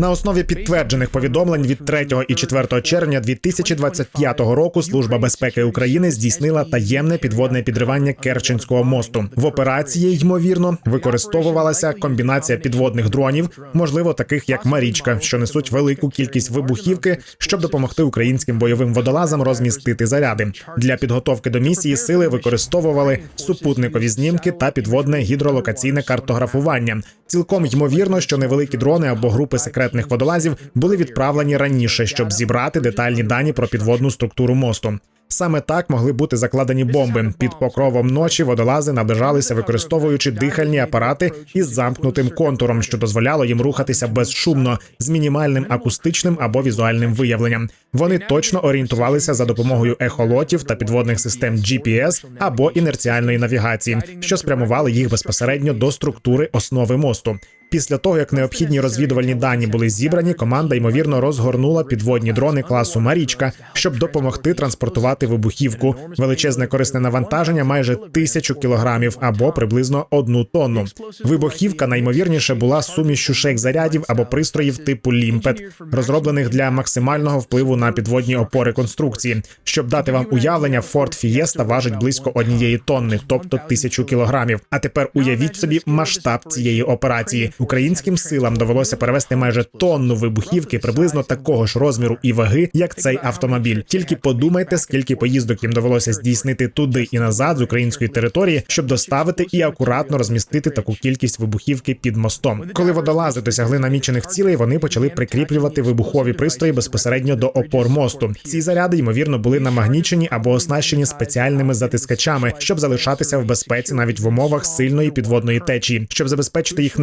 На основі підтверджених повідомлень від 3 і 4 червня 2025 року Служба безпеки України здійснила таємне підводне підривання Керченського мосту. В операції ймовірно використовувалася комбінація підводних дронів, можливо, таких як Марічка, що несуть велику кількість вибухівки, щоб допомогти українським бойовим водолазам розмістити заряди. Для підготовки до місії сили використовували супутникові знімки та підводне гідролокаційне картографування. Цілком ймовірно, що невеликі дрони або групи секретних водолазів були відправлені раніше, щоб зібрати детальні дані про підводну структуру мосту. Саме так могли бути закладені бомби. Під покровом ночі водолази наближалися, використовуючи дихальні апарати із замкнутим контуром, що дозволяло їм рухатися безшумно з мінімальним акустичним або візуальним виявленням. Вони точно орієнтувалися за допомогою ехолотів та підводних систем GPS або інерціальної навігації, що спрямували їх безпосередньо до структури основи мосту. Після того, як необхідні розвідувальні дані були зібрані, команда ймовірно розгорнула підводні дрони класу Марічка, щоб допомогти транспортувати вибухівку. Величезне корисне навантаження майже тисячу кілограмів або приблизно одну тонну. Вибухівка найімовірніше була сумішчю шейк-зарядів або пристроїв типу лімпет, розроблених для максимального впливу на підводні опори конструкції. Щоб дати вам уявлення, Форт Фієста важить близько однієї тонни, тобто тисячу кілограмів. А тепер уявіть собі масштаб цієї операції. Українським силам довелося перевести майже тонну вибухівки приблизно такого ж розміру і ваги, як цей автомобіль. Тільки подумайте, скільки поїздок їм довелося здійснити туди і назад з української території, щоб доставити і акуратно розмістити таку кількість вибухівки під мостом. Коли водолази досягли намічених цілей, вони почали прикріплювати вибухові пристрої безпосередньо до опор мосту. Ці заряди ймовірно були намагнічені або оснащені спеціальними затискачами, щоб залишатися в безпеці навіть в умовах сильної підводної течії, щоб забезпечити їх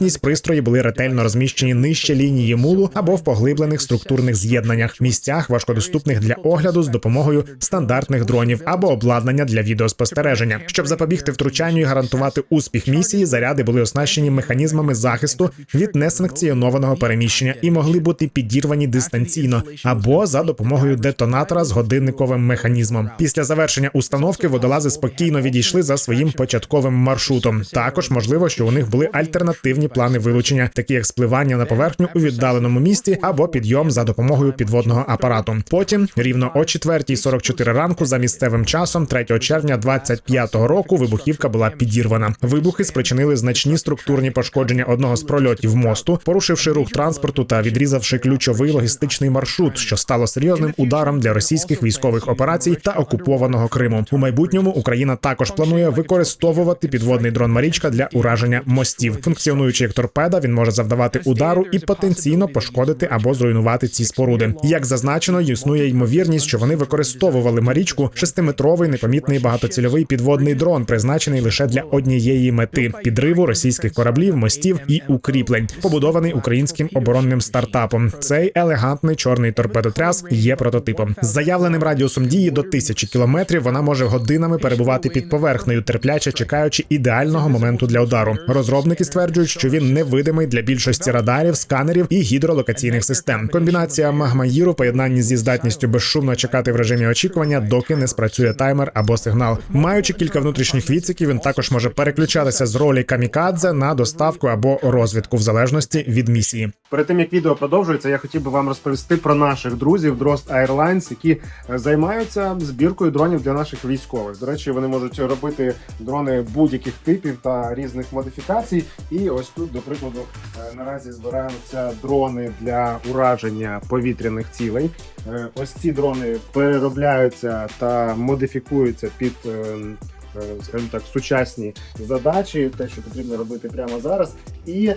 непомітність. Пристрої були ретельно розміщені нижче лінії мулу або в поглиблених структурних з'єднаннях, місцях важкодоступних для огляду з допомогою стандартних дронів або обладнання для відеоспостереження. Щоб запобігти втручанню і гарантувати успіх місії, заряди були оснащені механізмами захисту від несанкціонованого переміщення і могли бути підірвані дистанційно або за допомогою детонатора з годинниковим механізмом. Після завершення установки водолази спокійно відійшли за своїм початковим маршрутом. Також можливо, що у них були альтернативні плани вилучення, такі як спливання на поверхню у віддаленому місті або підйом за допомогою підводного апарату. Потім рівно о 4.44 ранку за місцевим часом, 3 червня 25-го року, вибухівка була підірвана. Вибухи спричинили значні структурні пошкодження одного з прольотів мосту, порушивши рух транспорту та відрізавши ключовий логістичний маршрут, що стало серйозним ударом для російських військових операцій та окупованого Криму. У майбутньому Україна також планує використовувати підводний дрон Марічка для ураження мостів. Функціонуючи як торпеда, він може завдавати удару і потенційно пошкодити або зруйнувати ці споруди. Як зазначено, існує ймовірність, що вони використовували Марічку шестиметровий непомітний багатоцільовий підводний дрон, призначений лише для однієї мети підриву російських кораблів, мостів і укріплень, побудований українським оборонним стартапом. Цей елегантний чорний торпедотряс є прототипом. З заявленим радіусом дії до тисячі кілометрів. Вона може годинами перебувати під поверхнею, терпляче чекаючи ідеального моменту для удару. Розробники стверджують, що він невидимий для більшості радарів, сканерів і гідролокаційних систем. Комбінація магмаїру поєднанні зі здатністю безшумно чекати в режимі очікування, доки не спрацює таймер або сигнал. Маючи кілька внутрішніх відсіків, він також може переключатися з ролі камікадзе на доставку або розвідку в залежності від місії. Перед тим як відео продовжується, я хотів би вам розповісти про наших друзів Дрозд Airlines, які е, займаються збіркою дронів для наших військових. До речі, вони можуть робити дрони будь-яких типів та різних модифікацій. І ось тут, до прикладу, е, наразі збираються дрони для ураження повітряних цілей. Е, Ось ці дрони переробляються та модифікуються під. е, Скажімо так, сучасні задачі, те, що потрібно робити прямо зараз. І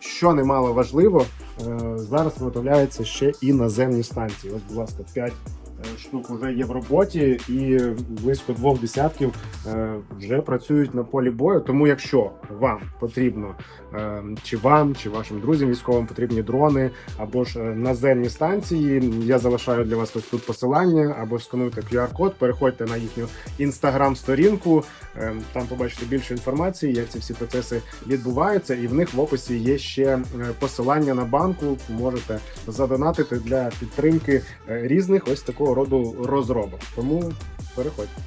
що немало важливо, зараз виготовляються ще і наземні станції. Ось, будь ласка, 5 штук вже є в роботі, і близько двох десятків е, вже працюють на полі бою. Тому, якщо вам потрібно, е, чи вам, чи вашим друзям військовим потрібні дрони або ж е, наземні станції, я залишаю для вас ось тут посилання, або скануйте QR-код, переходьте на їхню інстаграм-сторінку. Там побачите більше інформації, як ці всі процеси відбуваються, і в них в описі є ще посилання на банку. Можете задонатити для підтримки різних ось такого роду розробок. Тому переходьте.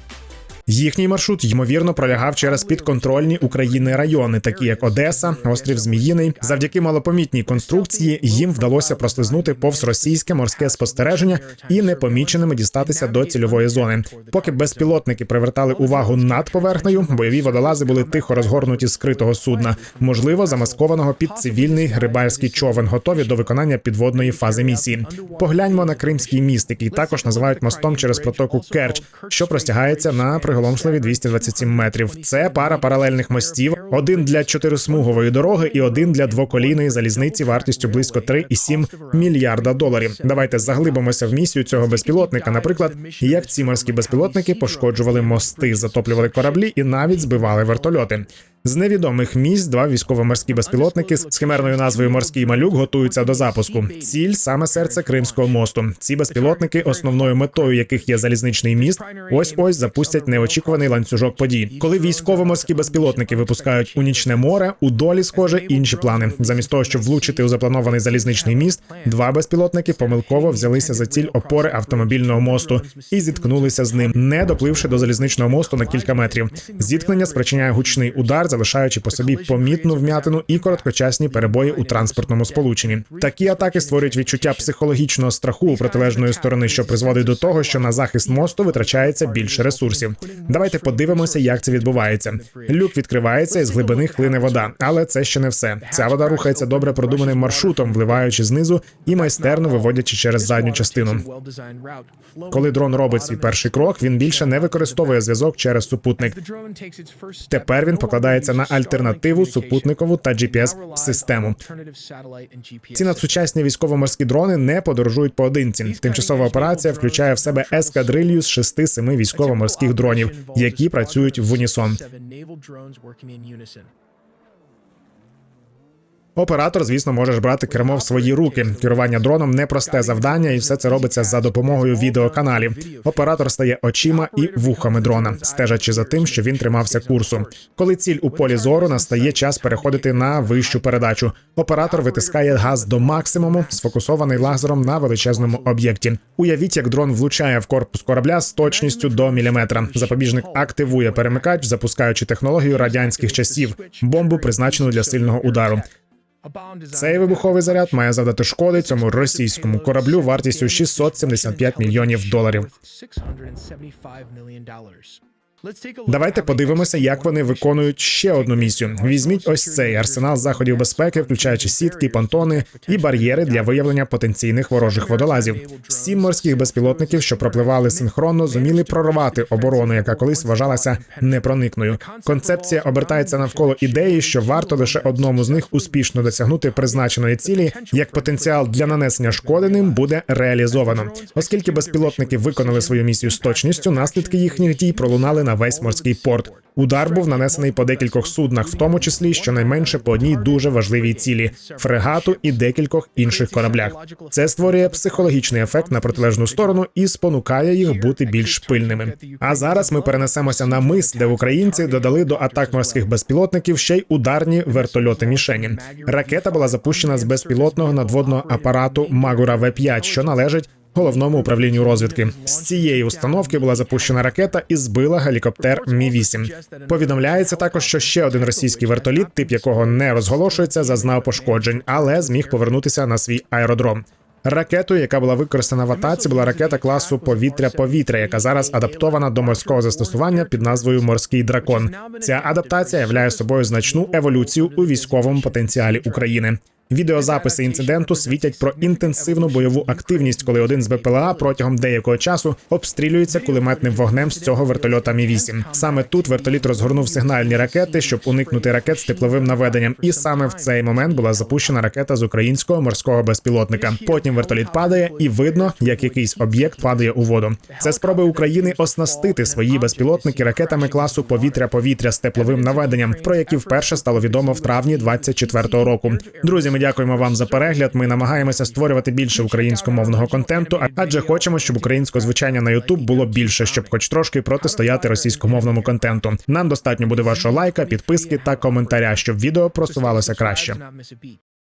Їхній маршрут ймовірно пролягав через підконтрольні України райони, такі як Одеса, острів Зміїний. Завдяки малопомітній конструкції їм вдалося прослизнути повз російське морське спостереження і непоміченими дістатися до цільової зони. Поки безпілотники привертали увагу над поверхнею, бойові водолази були тихо розгорнуті з критого судна, можливо, замаскованого під цивільний рибальський човен, готові до виконання підводної фази місії. Погляньмо на Кримський міст, який також називають мостом через протоку Керч, що простягається на приголомшливі 227 метрів. Це пара паралельних мостів: один для чотирисмугової дороги і один для двоколійної залізниці вартістю близько 3,7 мільярда доларів. Давайте заглибимося в місію цього безпілотника. Наприклад, як ці морські безпілотники пошкоджували мости, затоплювали кораблі і навіть збивали вертольоти. З невідомих місць два військово-морські безпілотники з химерною назвою Морський малюк готуються до запуску. Ціль саме серце Кримського мосту. Ці безпілотники, основною метою яких є залізничний міст, ось ось запустять неочікуваний ланцюжок подій. Коли військово-морські безпілотники випускають у нічне море, у долі схоже інші плани. Замість того, щоб влучити у запланований залізничний міст, два безпілотники помилково взялися за ціль опори автомобільного мосту і зіткнулися з ним, не допливши до залізничного мосту на кілька метрів. Зіткнення спричиняє гучний удар, залишаючи по собі помітну вм'ятину і короткочасні перебої у транспортному сполученні. Такі атаки створюють відчуття психологічного страху у протилежної сторони, що призводить до того, що на захист мосту витрачається більше ресурсів. Давайте подивимося, як це відбувається. Люк відкривається і з глибини хлине вода, але це ще не все. Ця вода рухається добре продуманим маршрутом, вливаючи знизу і майстерно виводячи через задню частину. Коли дрон робить свій перший крок, він більше не використовує зв'язок через супутник. Тепер він покладається на альтернативу супутникову та GPS систему. Ці надсучасні військово-морські дрони не подорожують поодинці. Тимчасова операція включає в себе ескадрилью з шести-семи військово-морських дронів, які працюють в унісон. Оператор, звісно, може брати кермо в свої руки. Керування дроном непросте завдання, і все це робиться за допомогою відеоканалів. Оператор стає очима і вухами дрона, стежачи за тим, що він тримався курсу. Коли ціль у полі зору, настає час переходити на вищу передачу. Оператор витискає газ до максимуму, сфокусований лазером на величезному об'єкті. Уявіть, як дрон влучає в корпус корабля з точністю до міліметра. Запобіжник активує перемикач, запускаючи технологію радянських часів, бомбу призначену для сильного удару. Цей вибуховий заряд має завдати шкоди цьому російському кораблю вартістю 675 мільйонів доларів. Давайте подивимося, як вони виконують ще одну місію. Візьміть ось цей арсенал заходів безпеки, включаючи сітки, понтони і бар'єри для виявлення потенційних ворожих водолазів. Сім морських безпілотників, що пропливали синхронно, зуміли прорвати оборону, яка колись вважалася непроникною. Концепція обертається навколо ідеї, що варто лише одному з них успішно досягнути призначеної цілі, як потенціал для нанесення шкоди ним буде реалізовано. Оскільки безпілотники виконали свою місію з точністю, наслідки їхніх дій пролунали на весь морський порт. Удар був нанесений по декількох суднах, в тому числі щонайменше по одній дуже важливій цілі фрегату і декількох інших кораблях. Це створює психологічний ефект на протилежну сторону і спонукає їх бути більш пильними. А зараз ми перенесемося на мис, де українці додали до атак морських безпілотників ще й ударні вертольоти мішені. Ракета була запущена з безпілотного надводного апарату Магура В-5, що належить головному управлінню розвідки. З цієї установки була запущена ракета і збила гелікоптер Мі 8 Повідомляється також, що ще один російський вертоліт, тип якого не розголошується, зазнав пошкоджень, але зміг повернутися на свій аеродром. Ракетою, яка була використана в атаці, була ракета класу повітря-повітря, яка зараз адаптована до морського застосування під назвою Морський дракон. Ця адаптація являє собою значну еволюцію у військовому потенціалі України. Відеозаписи інциденту світять про інтенсивну бойову активність, коли один з БПЛА протягом деякого часу обстрілюється кулеметним вогнем з цього вертольота Мі 8 Саме тут вертоліт розгорнув сигнальні ракети, щоб уникнути ракет з тепловим наведенням. І саме в цей момент була запущена ракета з українського морського безпілотника. Потім вертоліт падає, і видно, як якийсь об'єкт падає у воду. Це спроби України оснастити свої безпілотники ракетами класу повітря-повітря з тепловим наведенням, про які вперше стало відомо в травні 24-го року. Друзі, дякуємо вам за перегляд. Ми намагаємося створювати більше українськомовного контенту, адже хочемо, щоб українського звучання на YouTube було більше, щоб хоч трошки протистояти російськомовному контенту. Нам достатньо буде вашого лайка, підписки та коментаря, щоб відео просувалося краще.